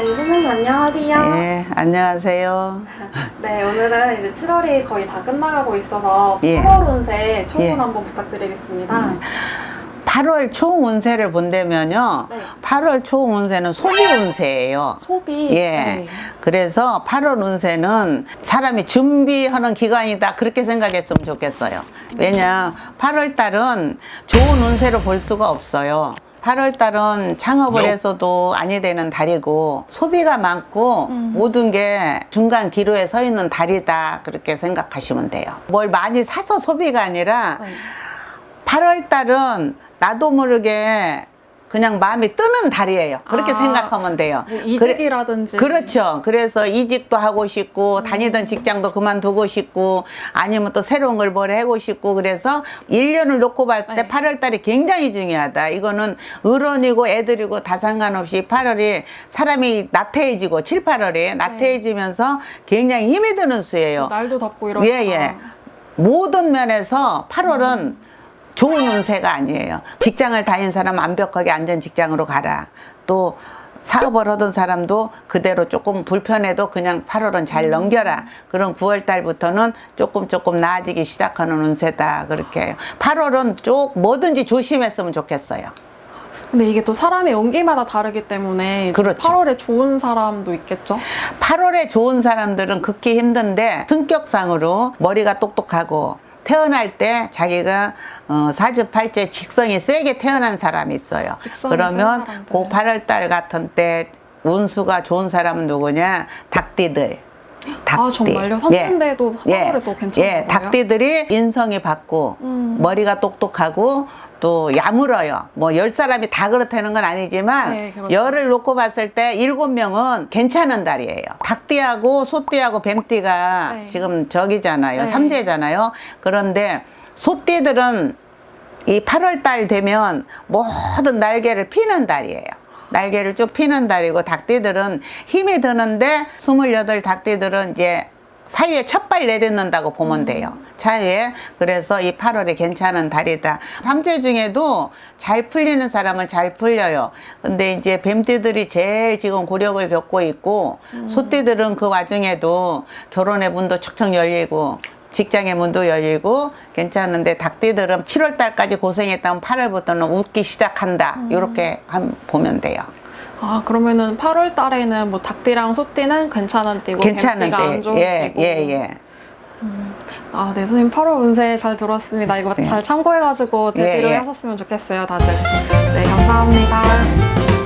네, 선생님 안녕하세요. 네, 안녕하세요. 네, 오늘은 이제 7월이 거의 다 끝나가고 있어서 예. 8월 운세 초운 예. 한번 부탁드리겠습니다. 8월 초 운세를 본다면요. 네. 8월 초 운세는 소비 운세예요. 소비. 예. 네. 그래서 8월 운세는 사람이 준비하는 기간이다. 그렇게 생각했으면 좋겠어요. 왜냐, 8월 달은 좋은 운세로 볼 수가 없어요. 8월 달은 창업을 해서도 아니 되는 달이고 소비가 많고 모든 게 중간 기로에 서 있는 달이다. 그렇게 생각하시면 돼요. 뭘 많이 사서 소비가 아니라 네. 8월 달은 나도 모르게 그냥 마음이 뜨는 달이에요. 그렇게 아, 생각하면 돼요. 뭐 그래- 이직이라든지. 그렇죠. 그래서 이직도 하고 싶고 다니던 직장도 그만두고 싶고 아니면 또 새로운 걸 뭘 하고 싶고 그래서 일년을 놓고 봤을 때 네. 8월 달이 굉장히 중요하다. 이거는 어른이고 애들이고 다 상관없이 8월이 사람이 나태해지고 7, 8월이 나태해지면서 굉장히 힘이 드는 수예요. 날도 덥고 이러니까. 예, 예. 모든 면에서 8월은 좋은 운세가 아니에요. 직장을 다닌 사람 완벽하게 안전 직장으로 가라. 또 사업을 하던 사람도 그대로 조금 불편해도 그냥 8월은 잘 넘겨라. 그런 9월 달부터는 조금 조금 나아지기 시작하는 운세다. 그렇게 해요. 8월은 쭉 뭐든지 조심했으면 좋겠어요. 근데 이게 또 사람의 연기마다 다르기 때문에 그렇죠. 8월에 좋은 사람도 있겠죠? 8월에 좋은 사람들은 극히 힘든데 성격상으로 머리가 똑똑하고 태어날 때 자기가 어, 사주팔째 직성이 세게 태어난 사람이 있어요. 그러면. 그 8월달 같은 때 운수가 좋은 사람은 누구냐? 닭띠들. 아, 정말요? 삼천대도 8월에 또 괜찮은 예, 거예요? 닭띠들이 인성이 밝고 음. 머리가 똑똑하고 또 야물어요. 뭐 열 사람이 다 그렇다는 건 아니지만 네, 그렇죠. 열을 놓고 봤을 때 일곱 명은 괜찮은 달이에요. 닭띠하고 소띠하고 뱀띠가 네. 지금 저기잖아요. 네. 삼재잖아요. 그런데 소띠들은 이 8월 달 되면 모든 날개를 피는 달이에요. 날개를 쭉 피는 달이고 닭띠들은 힘이 드는데 28 닭띠들은 이제 사유에 첫발 내딛는다고 보면 돼요. 차유에. 그래서 이 8월이 괜찮은 달이다. 삼재 중에도 잘 풀리는 사람은 잘 풀려요. 근데 이제 뱀띠들이 제일 지금 고력을 겪고 있고 소띠들은 그 와중에도 결혼의 문도 척척 열리고 직장의 문도 열리고 괜찮은데 닭띠들은 7월 달까지 고생했다면 8월부터는 웃기 시작한다. 이렇게 한 보면 돼요. 아, 그러면은 8월 달에는 뭐 닭띠랑 소띠는 괜찮은 띠고 괜찮은데 좋은 예, 띠고. 예, 예. 아, 네, 선생님 8월 운세 잘 들었습니다. 이거 예. 잘 참고해가지고 예, 대비를 예. 하셨으면 좋겠어요, 다들. 네, 감사합니다.